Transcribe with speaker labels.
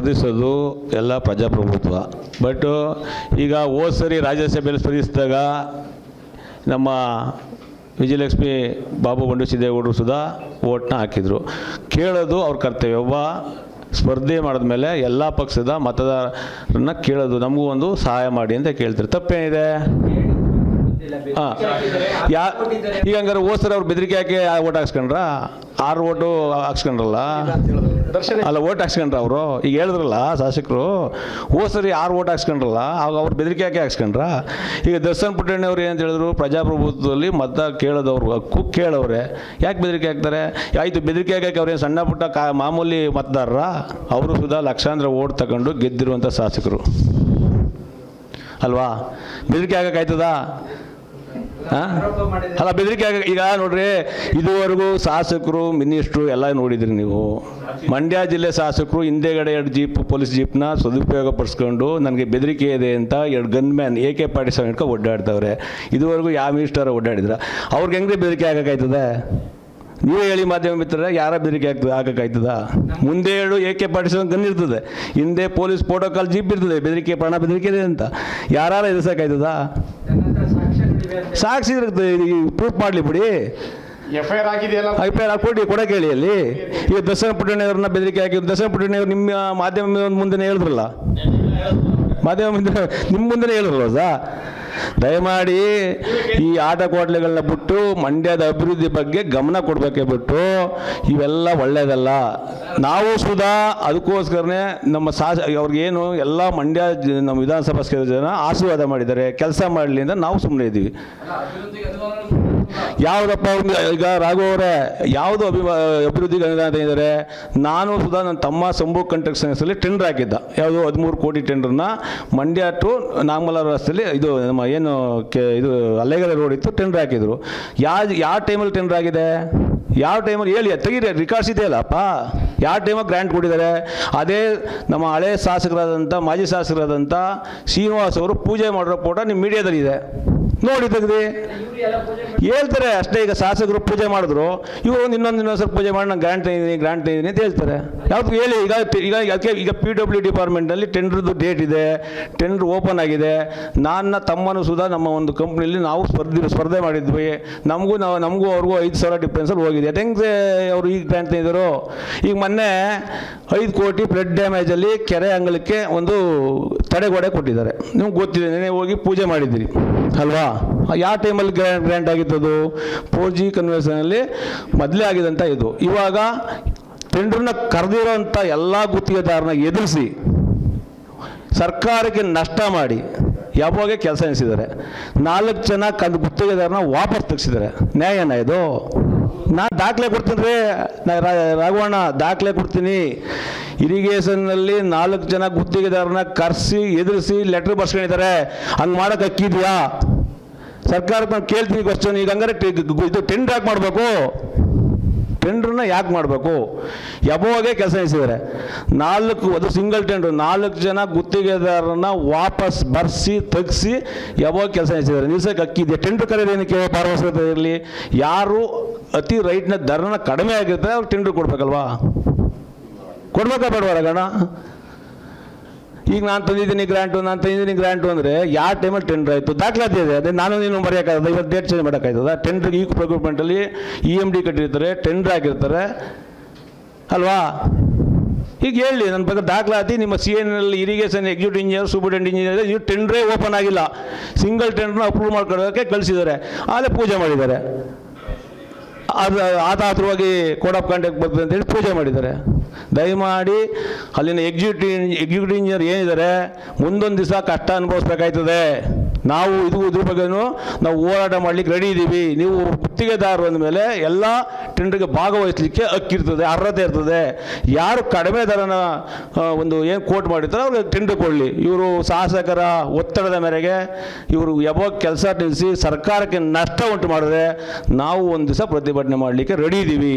Speaker 1: ಸ್ಪರ್ಧಿಸೋದು ಎಲ್ಲ ಪ್ರಜಾಪ್ರಭುತ್ವ. ಬಟ್ ಈಗ ಹೋದ ಸರಿ ರಾಜ್ಯಸಭೆಯಲ್ಲಿ ಸ್ಪರ್ಧಿಸಿದಾಗ ನಮ್ಮ ವಿಜಯಲಕ್ಷ್ಮಿ ಬಾಬು ಬಂಡು ಸಿದ್ದೇಗೌಡರು ಸುಧಾ ಓಟ್ನ ಹಾಕಿದರು. ಕೇಳೋದು ಅವ್ರ ಕರ್ತವ್ಯ. ಒಬ್ಬ ಸ್ಪರ್ಧೆ ಮಾಡಿದ ಮೇಲೆ ಎಲ್ಲ ಪಕ್ಷದ ಮತದಾರರನ್ನ ಕೇಳೋದು. ನಮಗೂ ಒಂದು ಸಹಾಯ ಮಾಡಿ ಅಂತ ಕೇಳ್ತಾರೆ. ತಪ್ಪೇನಿದೆ? ಯಾ ಈಗ ಹಂಗಾರೆ ಹೋದ ಸರಿ ಅವ್ರು ಬೆದರಿಕೆ ಹಾಕಿ ಓಟ್ ಹಾಕ್ಸ್ಕೊಂಡ್ರ? ಆರು ಓಟು ಹಾಕ್ಸ್ಕೊಂಡ್ರಲ್ಲ? ಅಲ್ಲ, ಓಟ್ ಹಾಕ್ಸ್ಕೊಂಡ್ರ ಅವರು? ಈಗ ಹೇಳಿದ್ರಲ್ಲ ಶಾಸಕರು, ಓಸರಿ ಸರಿ ಆರು ಓಟ್ ಹಾಕ್ಸ್ಕೊಂಡ್ರಲ್ಲ, ಆಗ ಅವ್ರು ಬೆದರಿಕೆ ಹಾಕಿ ಹಾಕ್ಸ್ಕೊಂಡ್ರ? ಈಗ ದರ್ಶನ್ ಪುಟ್ಟಣ್ಣಿ ಅವ್ರು ಏನಂತ ಹೇಳಿದ್ರು? ಪ್ರಜಾಪ್ರಭುತ್ವದಲ್ಲಿ ಮತ ಕೇಳೋದವ್ರು, ಹಕ್ಕು ಕೇಳೋವ್ರೆ. ಯಾಕೆ ಬೆದರಿಕೆ ಹಾಕ್ತಾರೆ? ಆಯಿತು, ಬೆದರಿಕೆ ಹಾಕಿ ಅವ್ರೇನು ಸಣ್ಣ ಪುಟ್ಟ ಕಾ ಮಾಮೂಲಿ ಮತದಾರರ? ಅವರು ಸುಧಾ ಲಕ್ಷಾಂತರ ಓಟ್ ತಗೊಂಡು ಗೆದ್ದಿರುವಂಥ ಶಾಸಕರು. ಅಲ್ವಾ? ಬೆದರಿಕೆ ಆಗಕ್ಕಾಯ್ತದಾ ಹಾಂ ಅಲ್ಲ, ಬೆದರಿಕೆ ಈಗ ನೋಡ್ರಿ, ಇದುವರೆಗೂ ಶಾಸಕರು, ಮಿನಿಸ್ಟ್ರು ಎಲ್ಲ ನೋಡಿದ್ರಿ ನೀವು. ಮಂಡ್ಯ ಜಿಲ್ಲೆ ಶಾಸಕರು, ಹಿಂದೆಗಡೆ ಎರಡು ಜೀಪ್, ಪೊಲೀಸ್ ಜೀಪ್ನ ಸದುಪಯೋಗ ಪಡಿಸ್ಕೊಂಡು ನನಗೆ ಬೆದರಿಕೆ ಇದೆ ಅಂತ ಎರಡು ಗನ್ ಮ್ಯಾನ್ ಎ ಕೆ ಪಾಟಿ ಹಿಡ್ಕೊ ಒಡ್ಡಾಡ್ತಾವ್ರೆ. ಇದುವರೆಗೂ ಯಾವ ಮಿನಿಸ್ಟರ್ ಓಡಾಡಿದ್ರ ಅವ್ರಿಗೆ ಹೆಂಗ್ರಿ ಬೆದರಿಕೆ ಆಗಕ್ಕಾಯ್ತದೆ? ನೀವು ಹೇಳಿ ಮಾಧ್ಯಮ ಮಿತ್ರರ, ಯಾರ ಬೆದರಿಕೆ ಆಗ್ತದೆ ಆಗಕ್ಕಾಯ್ತದ? ಮುಂದೆ ಹೇಳು, A K forty seven gun ಇರ್ತದೆ. ಹಿಂದೆ ಪೊಲೀಸ್ ಪ್ರೋಟೋಕಾಲ್ ಜೀಪ್ ಇರ್ತದೆ, ಬೆದರಿಕೆ, ಪ್ರಾಣ ಬೆದರಿಕೆ ಇದೆ ಅಂತ. ಯಾರು ಎದುರಿಸೋಕ್ಕಾಯ್ತದ? ಸಾಕ್ಷಿ ಪ್ರೂಫ್ ಮಾಡಲಿ ಬಿಡಿ.
Speaker 2: ಎಫ್ ಐ ಆರ್ ಆಗಿದೆಯಲ್ಲ
Speaker 1: ಐ ಪಿ ಆರ್ ಕೊಡಕ್ಕೆ ಹೇಳಿ ಅಲ್ಲಿ ಈಗ ದರ್ಶನ ಪುಟ್ಟಣ್ಣವ್ರನ್ನ ಬೆದರಿಕೆ ಹಾಕಿ ದಸರಾ ಪುಟ್ಟಣ್ಣವ್ರು ನಿಮ್ಮ ಮಾಧ್ಯಮ ಮುಂದೆನೇ ಹೇಳಿದ್ರಲ್ಲ? ಮಾಧ್ಯಮ ಮುಂದೆ ನಿಮ್ಮ ಮುಂದೆನೇ ಹೇಳಿದ್ರಲ್ಲ ದಯಮಾಡಿ ಈ ಆಟ ಕೋಟ್ಲೆಗಳನ್ನ ಬಿಟ್ಟು ಮಂಡ್ಯದ ಅಭಿವೃದ್ಧಿ ಬಗ್ಗೆ ಗಮನ ಕೊಡಬೇಕೇ ಬಿಟ್ಟು ಇವೆಲ್ಲ ಒಳ್ಳೆಯದಲ್ಲ ನಾವು ಸುಧಾ ಅದಕ್ಕೋಸ್ಕರನೇ ನಮ್ಮ ಶಾಸ ಅವ್ರಿಗೇನು ಎಲ್ಲ ಮಂಡ್ಯ ನಮ್ಮ ವಿಧಾನಸಭಾ ಜನ ಆಶೀರ್ವಾದ ಮಾಡಿದ್ದಾರೆ. ಕೆಲಸ ಮಾಡಲಿ ಅಂತ ನಾವು ಸುಮ್ಮನೆ ಇದ್ದೀವಿ ಯಾವುದಪ್ಪ ಈಗ ರಾಘು ಅವರೇ, ಯಾವುದು ಅಭಿಮಾ ಅಭಿವೃದ್ಧಿ ಅನುದಾನ ಇದ್ದಾರೆ ನಾನು ಸುಧಾ ನನ್ನ ತಮ್ಮ ಸಂಭೂ ಕಂಟ್ರಕ್ಷನ್ಸಲ್ಲಿ ಟೆಂಡರ್ ಹಾಕಿದ್ದ. ಯಾವುದು ಹದಿಮೂರು ಕೋಟಿ ಟೆಂಡರ್ನ ಮಂಡ್ಯ ಟು ನಾಗಮಲ ರಸ್ತೆಯಲ್ಲಿ ಇದು ನಮ್ಮ ಏನು ಕೆ ಇದು ಅಲ್ಲೇಗರ ರೋಡ್ ಇತ್ತು ಟೆಂಡರ್ ಹಾಕಿದರು. ಯಾವ ಯಾವ ಟೈಮಲ್ಲಿ ಟೆಂಡರ್ ಆಗಿದೆ? ಯಾವ ಟೈಮಲ್ಲಿ ಹೇಳಿ, ತೆಗೀರಿ ರಿಕಾರ್ಡ್ಸ್ ಇದೆಯಲ್ಲಪ್ಪ ಯಾವ ಟೈಮಲ್ಲಿ ಗ್ರ್ಯಾಂಟ್ ಕೊಟ್ಟಿದ್ದಾರೆ? ಅದೇ ನಮ್ಮ ಹಳೆ ಶಾಸಕರಾದಂಥ, ಮಾಜಿ ಶಾಸಕರಾದಂಥ ಶ್ರೀನಿವಾಸ್ ಅವರು ಪೂಜೆ ಮಾಡಿರೋ ಫೋಟೋ ನಿಮ್ಮ ಮೀಡಿಯಾದಲ್ಲಿ ಇದೆ ನೋಡಿ ತೆಗ್ದು. ಹೇಳ್ತಾರೆ, ಅಷ್ಟೇ ಈಗ ಶಾಸಕರು ಪೂಜೆ ಮಾಡಿದ್ರು. ಇವರು ಒಂದು ಇನ್ನೊಂದು ಇನ್ನೊಂದು ಸ್ವಲ್ಪ ಪೂಜೆ ಮಾಡಿ ನಾನು ಗ್ರಾಂಟ್ ತಂದಿದ್ದೀನಿ ಗ್ರಾಂಟ್ ತಂದಿದ್ದೀನಿ ಅಂತ ಹೇಳ್ತಾರೆ. ಯಾವ್ದು ಹೇಳಿ, ಈಗ ಈಗ ಅದಕ್ಕೆ ಈಗ ಪಿ ಡಬ್ಲ್ಯೂ ಡಿಪಾರ್ಟ್ಮೆಂಟಲ್ಲಿ ಟೆಂಡ್ರದ್ದು ಡೇಟ್ ಇದೆ, ಟೆಂಡ್ರ್ ಓಪನ್ ಆಗಿದೆ. ನನ್ನ ತಮ್ಮನೂ ಸುಧಾ ನಮ್ಮ ಒಂದು ಕಂಪ್ನಿಯಲ್ಲಿ ನಾವು ಸ್ಪರ್ಧೆ ಸ್ಪರ್ಧೆ ಮಾಡಿದ್ವಿ. ನಮಗೂ ನಾವು, ನಮಗೂ ಅವ್ರಿಗೂ ಐದು ಸಾವಿರ ಡಿಫ್ರೆನ್ಸಲ್ಲಿ ಹೋಗಿದೆ. ಅದು ಅವರು ಈಗ ಗ್ರಾಂಟ್ ಇದ್ದರು ಈಗ ಮೊನ್ನೆ ಐದು ಕೋಟಿ ಬ್ಲಡ್ ಡ್ಯಾಮೇಜಲ್ಲಿ ಕೆರೆ ಅಂಗಳಕ್ಕೆ ಒಂದು ತಡೆಗೋಡೆ ಕೊಟ್ಟಿದ್ದಾರೆ. ನಿಮ್ಗೆ ಗೊತ್ತಿದೆ ಹೋಗಿ ಪೂಜೆ ಮಾಡಿದ್ದೀರಿ, ಅಲ್ವಾ? ಯಾವ ಟೈಮಲ್ಲಿ ಗ್ರ್ಯಾಂಡ್ ಗ್ರ್ಯಾಂಡ್ ಆಗಿದ್ದದು? ಫೋರ್ ಜಿ ಕನ್ವೆನ್ಷನಲ್ಲಿ ಮೊದಲೇ ಆಗಿದಂಥ ಇದು. ಇವಾಗ ಟೆಂಡರ್ನ ಕರೆದಿರೋಂಥ ಎಲ್ಲ ಗುತ್ತಿಗೆದಾರನ ಎದುರಿಸಿ ಸರ್ಕಾರಕ್ಕೆ ನಷ್ಟ ಮಾಡಿ ಯಾವಾಗ ಕೆಲಸ ಎನಿಸಿದ್ದಾರೆ. ನಾಲ್ಕು ಜನ ಕಂದು ಗುತ್ತಿಗೆದಾರನ ವಾಪಸ್ ತೆಗ್ಸಿದ್ದಾರೆ. ನ್ಯಾಯನ ಇದು. ನಾನು ದಾಖಲೆ ಕೊಡ್ತೀನಿ ರೀ. ನಾ ರಾಘವಣ್ಣ, ದಾಖಲೆ ಕೊಡ್ತೀನಿ. ಇರಿಗೇಷನ್ನಲ್ಲಿ ನಾಲ್ಕು ಜನ ಗುತ್ತಿಗೆದಾರನ ಕರೆಸಿ, ಎದುರಿಸಿ ಲೆಟ್ರ್ ಬರ್ಸ್ಕೊಂಡಿದ್ದಾರೆ. ಹಂಗೆ ಮಾಡೋಕೆ ಅಕ್ಕಿದೆಯಾ? ಸರ್ಕಾರಕ್ಕೆ ನಾವು ಕೇಳ್ತೀನಿ ಕ್ವಶನ್ ಈಗ ಹಂಗಾರೆ ಇದು ಟೆಂಡರ್ ಯಾಕೆ ಮಾಡಬೇಕು? ಟೆಂಡ್ರನ್ನ ಯಾಕೆ ಮಾಡಬೇಕು? ಯಾವಾಗೇ ಕೆಲಸ ಎಸಿದರೆ. ನಾಲ್ಕು, ಅದು ಸಿಂಗಲ್ ಟೆಂಡ್ರು ನಾಲ್ಕು ಜನ ಗುತ್ತಿಗೆದಾರರನ್ನ ವಾಪಸ್ ಬರ್ಸಿ, ತೆಗ್ಸಿ ಯಾವಾಗ ಕೆಲಸ ಎಸಿದರೆ. ನಿಲ್ಸಕ್ಕೆ ಅಕ್ಕಿದೆ ಟೆಂಡ್ರ್ ಕರೆಯೋದು ಏನಕ್ಕೆ? ಪಾರದರ್ಶಕತೆ ಇರಲಿ. ಯಾರು ಅತಿ ರೈಟ್ನ ದರನ ಕಡಿಮೆ ಆಗಿರ್ತಾರೆ, ಅವ್ರು ಟೆಂಡ್ರ್ ಕೊಡ್ಬೇಕಲ್ವಾ? ಕೊಡ್ಬೇಕಾ ಬೇಡವಾ ರಗಣ ಈಗ ನಾನು ತಂದಿದ್ದೀನಿ ಗ್ರ್ಯಾಂಟು ನಾನು ತಂದಿದ್ದೀನಿ ಗ್ರಾಂಟು ಅಂದರೆ ಯಾವ ಟೈಮಲ್ಲಿ ಟೆಂಡರ್ ಆಯಿತು? ದಾಖಲಾತಿ ಇದೆ. ಅದೇ ನಾನು ನೀನು ಬರೆಯೋಕ್ಕಾಗದ ಇವತ್ತು ಡೇಟ್ ಚೇಂಜ್ ಮಾಡೋಕ್ಕಾಯ್ತದ? ಟೆಂಡರ್ ಈ ಪ್ರೊಕ್ಯೂರ್ಮೆಂಟಲ್ಲಿ ಇ ಎಂ ಡಿ ಕಟ್ಟಿರ್ತಾರೆ ಟೆಂಡರ್ ಆಗಿರ್ತಾರೆ. ಅಲ್ವಾ? ಈಗ ಹೇಳಿ, ನನ್ನ ಬಗ್ಗೆ ದಾಖಲಾತಿ ನಿಮ್ಮ C N L irrigation executive engineer superintendent engineer ಇದು ಟೆಂಡ್ರೇ ಓಪನ್ ಆಗಿಲ್ಲ. ಸಿಂಗಲ್ ಟೆಂಡ್ರನ್ನ ಅಪ್ರೂವ್ ಮಾಡ್ಕೊಳ್ಳೋದಕ್ಕೆ ಕಳಿಸಿದ್ದಾರೆ. ಆದರೆ ಪೂಜೆ ಮಾಡಿದ್ದಾರೆ. ಅದು ಆತಾತ್ರವಾಗಿ ಕೋಡ್ ಆಫ್ ಕಾಂಟ್ಯಾಕ್ಟ್ ಬರ್ತದೆ ಅಂತೇಳಿ ಪೂಜೆ ಮಾಡಿದ್ದಾರೆ. ದಯಮಾಡಿ ಅಲ್ಲಿನ ಎಕ್ಸಿಕ್ಯೂಟಿವ್ ಎಕ್ಸಿಕ್ಯೂಟಿವ್ ಇಂಜಿನಿಯರ್ ಏನಿದ್ದಾರೆ, ಮುಂದೊಂದು ದಿವಸ ಕಷ್ಟ ಅನುಭವಿಸ್ಬೇಕಾಯ್ತದೆ. ನಾವು ಇದು, ಇದ್ರ ಬಗ್ಗೆನೂ ನಾವು ಹೋರಾಟ ಮಾಡಲಿಕ್ಕೆ ರೆಡಿ ಇದ್ದೀವಿ ನೀವು ಗುತ್ತಿಗೆದಾರರು ಅಂದಮೇಲೆ ಎಲ್ಲ ಟೆಂಡರ್ಗೆ ಭಾಗವಹಿಸಲಿಕ್ಕೆ ಹಕ್ಕಿರ್ತದೆ ಅರ್ಹತೆ ಇರ್ತದೆ. ಯಾರು ಕಡಿಮೆ ದರನ ಒಂದು ಏನು ಕೋಟ್ ಮಾಡಿರ್ತಾರೆ ಅವ್ರಿಗೆ ಟೆಂಡರ್ ಕೊಡಲಿ. ಇವರು ಶಾಸಕರ ಒತ್ತಡದ ಮೇರೆಗೆ ಇವರು ಯಾವಾಗ ಕೆಲಸ ನಿಲ್ಲಿಸಿ ಸರ್ಕಾರಕ್ಕೆ ನಷ್ಟ ಉಂಟು ಮಾಡಿದ್ರೆ ನಾವು ಒಂದು ದಿವಸ ಪ್ರತಿಭಟನೆ ಮಾಡಲಿಕ್ಕೆ ರೆಡಿ ಇದ್ದೀವಿ